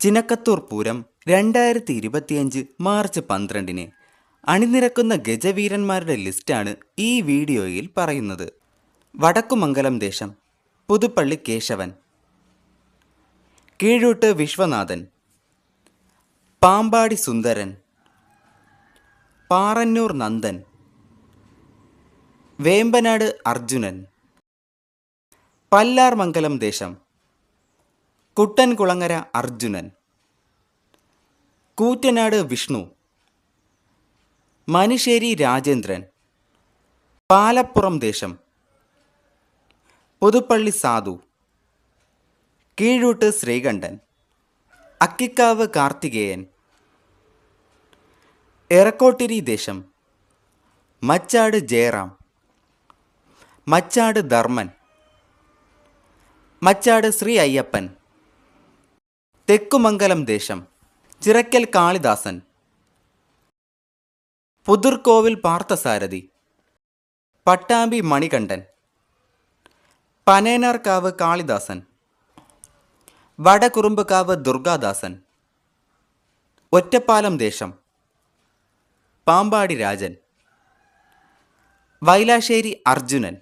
ചിനക്കത്തൂർ പൂരം രണ്ടായിരത്തി ഇരുപത്തിയഞ്ച് മാർച്ച് പന്ത്രണ്ടിന് അണിനിരക്കുന്ന ഗജവീരന്മാരുടെ ലിസ്റ്റാണ് ഈ വീഡിയോയിൽ പറയുന്നത്. വടക്കുമംഗലം ദേശം പുതുപ്പള്ളി കേശവൻ. കീഴൂട്ട് വിശ്വനാഥൻ. പാമ്പാടി സുന്ദരൻ. പാറന്നൂർ നന്ദൻ. വേമ്പനാട് അർജുനൻ. പല്ലാർമംഗലം ദേശം കുട്ടൻകുളങ്ങര അർജുനൻ. കൂറ്റനാട് വിഷ്ണു. മനുശ്ശേരി രാജേന്ദ്രൻ. പാലപ്പുറം ദേശം. പുതുപ്പള്ളി സാധു. കീഴൂട്ട് ശ്രീകണ്ഠൻ. അക്കിക്കാവ് കാർത്തികേയൻ. എറക്കോട്ടിരി ദേശം. മച്ചാട് ജയറാം. മച്ചാട് ധർമ്മൻ. മച്ചാട് ശ്രീ അയ്യപ്പൻ. തെക്കുമംഗലം ദേശം ചിറക്കൽ കാളിദാസൻ. പുതുർക്കോവിൽ പാർത്ഥസാരഥി. പട്ടാമ്പി മണികണ്ഠൻ. പനേനാർക്കാവ് കാളിദാസൻ. വടകുറുമ്പുകാവ് ദുർഗാദാസൻ. ഒറ്റപ്പാലം ദേശം പാമ്പാടി രാജൻ. വൈലാശ്ശേരി അർജുനൻ.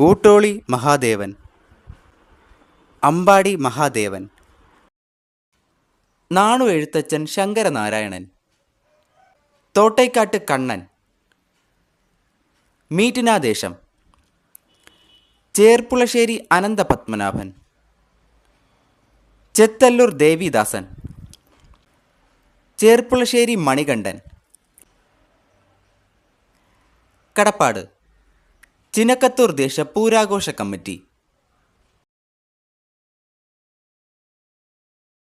ഊട്ടോളി മഹാദേവൻ. അമ്പാടി മഹാദേവൻ. നാണു എഴുത്തച്ഛൻ ശങ്കരനാരായണൻ. തോട്ടൈക്കാട്ട് കണ്ണൻ. മീറ്റിനാദേശം. ചേർപ്പുളശ്ശേരി അനന്തപത്മനാഭൻ. ചെത്തല്ലൂർ ദേവിദാസൻ. ചേർപ്പുളശ്ശേരി മണികണ്ഠൻ. കടപ്പാട്. ചിനക്കത്തൂർ ദേശ പൂരാഘോഷ കമ്മിറ്റി.